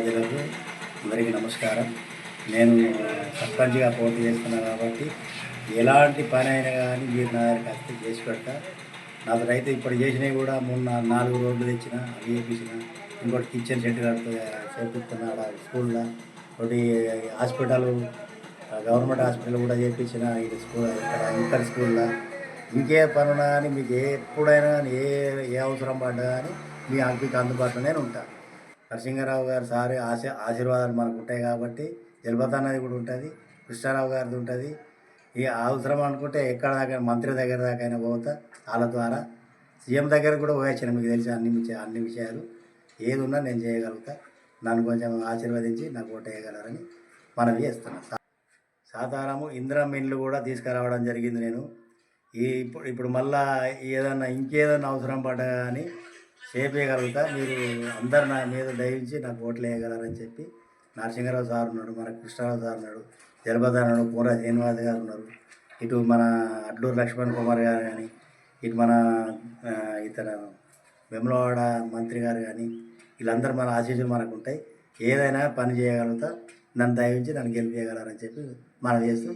ప్రజలకు అందరికీ నమస్కారం. నేను సర్పంచ్గా పోటీ చేస్తున్నాను కాబట్టి ఎలాంటి పని అయినా కానీ మీరు నా దగ్గరికి వస్తే చేసి పెడతా. నాకు రైతు ఇప్పుడు చేసినవి కూడా మొన్న నాలుగు రోడ్లు తెచ్చిన అవి వేపించిన ఇంకోటి కిచెన్ సెట్ చేపిస్తున్నా చేపిస్తున్నాడు స్కూల్లో. ఒకటి హాస్పిటల్ గవర్నమెంట్ హాస్పిటల్ కూడా చేపించిన ఇది స్కూల్ ఇక్కడ ఇంటర్ స్కూల్లో. ఇంకే పనున్నా కానీ మీకు ఏ ఎప్పుడైనా కానీ ఏ ఏ అవసరం పడ్డా కానీ మీ మీకు అందుబాటులోనే ఉంటాను నరసింహారావు గారు సారి ఆశ ఆశీర్వాదాలు మనకు ఉంటాయి కాబట్టి జలపత నది కూడా ఉంటుంది కృష్ణారావు గారిది ఉంటుంది. ఈ అవసరం అనుకుంటే ఎక్కడ దాకా మంత్రి దగ్గర దాకా అయినా పోతా వాళ్ళ ద్వారా. సీఎం దగ్గర కూడా పోయొచ్చాను మీకు తెలిసి అన్ని అన్ని విషయాలు. ఏది ఉన్నా నేను చేయగలుగుతా. నన్ను కొంచెం ఆశీర్వదించి నాకు ఓటు వేయగలరని మనవి చేస్తున్నాను సాధారణము ఇందిరం ఇండ్లు కూడా తీసుకురావడం జరిగింది నేను. ఈ ఇప్పుడు ఇప్పుడు మళ్ళా ఏదన్నా ఇంకేదన్నా అవసరం పడ్డా కానీ చేయగలుగుతా. మీరు అందరు నా మీద దయించి నాకు ఓట్లు వేయగలరని చెప్పి నరసింహరావు సార్ ఉన్నాడు మన కృష్ణారావు సార్ ఉన్నాడు జలపతి ఉన్నాడు శ్రీనివాస్ గారు ఉన్నారు. ఇటు మన అడ్లూరు లక్ష్మణ్ కుమార్ గారు కానీ ఇటు మన ఇతర వెమ్లవాడ మంత్రి గారు కానీ వీళ్ళందరూ మన ఆశీస్సులు మనకు ఉంటాయి. ఏదైనా పని చేయగలుగుతా. నన్ను దయించి నన్ను గెలిపేయగలరని చెప్పి మనం చేస్తూ